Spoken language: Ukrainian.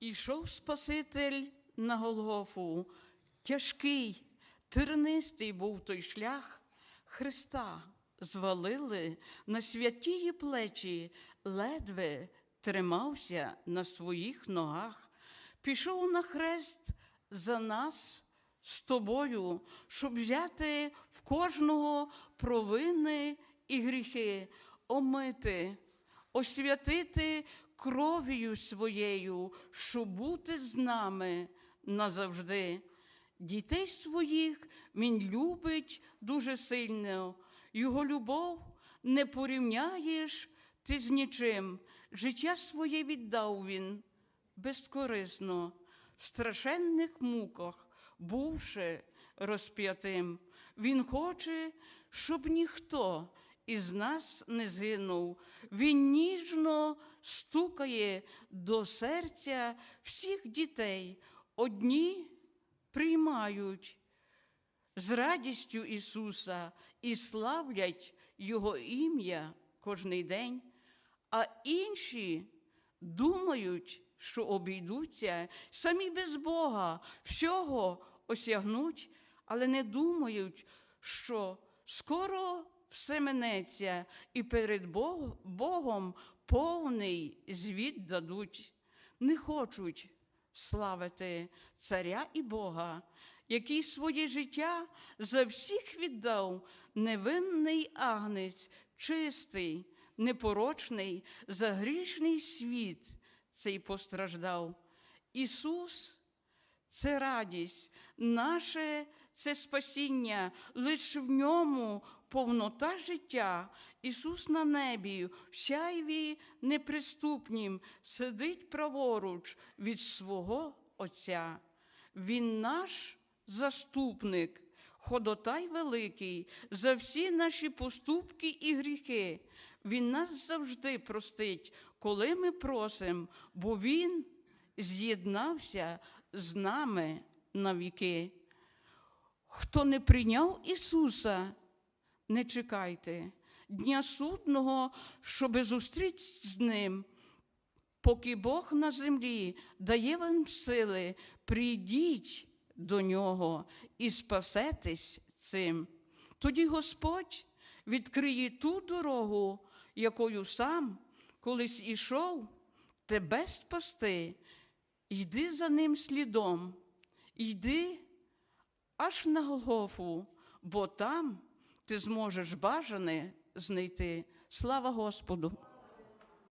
Ішов Спаситель на Голгофу, тяжкий, тернистий був той шлях Христа. Звалили на святії плечі, ледве тримався на своїх ногах, пішов на хрест за нас з тобою, щоб взяти в кожного провини і гріхи, омити, освятити кров'ю своєю, щоб бути з нами назавжди. Дітей своїх він любить дуже сильно. Його любов не порівняєш ти з нічим. Життя своє віддав він безкорисно, в страшенних муках, бувши розп'ятим. Він хоче, щоб ніхто із нас не згинув. Він ніжно стукає до серця всіх дітей. Одні приймають з радістю Ісуса і славлять Його ім'я кожний день, а інші думають, що обійдуться самі без Бога, всього осягнуть, але не думають, що скоро все минеться і перед Бог- Богом повний звіт дадуть. Не хочуть славити царя і Бога, який своє життя за всіх віддав, невинний агнець, чистий, непорочний, за грішний світ цей постраждав. Ісус це радість, наше це спасіння, лише в ньому повнота життя. Ісус на небі, в сяйві неприступнім, сидить праворуч від свого Отця. Він наш заступник, ходотай великий за всі наші поступки і гріхи. Він нас завжди простить, коли ми просимо, бо Він з'єднався з нами навіки. Хто не прийняв Ісуса, не чекайте дня судного, щоби зустрітись з Ним. Поки Бог на землі дає вам сили, прийдіть до Нього і спасетесь цим. Тоді Господь відкриє ту дорогу, якою сам колись ішов тебе спасти. Йди за ним слідом, йди аж на Голгофу, бо там ти зможеш бажане знайти. Слава Господу!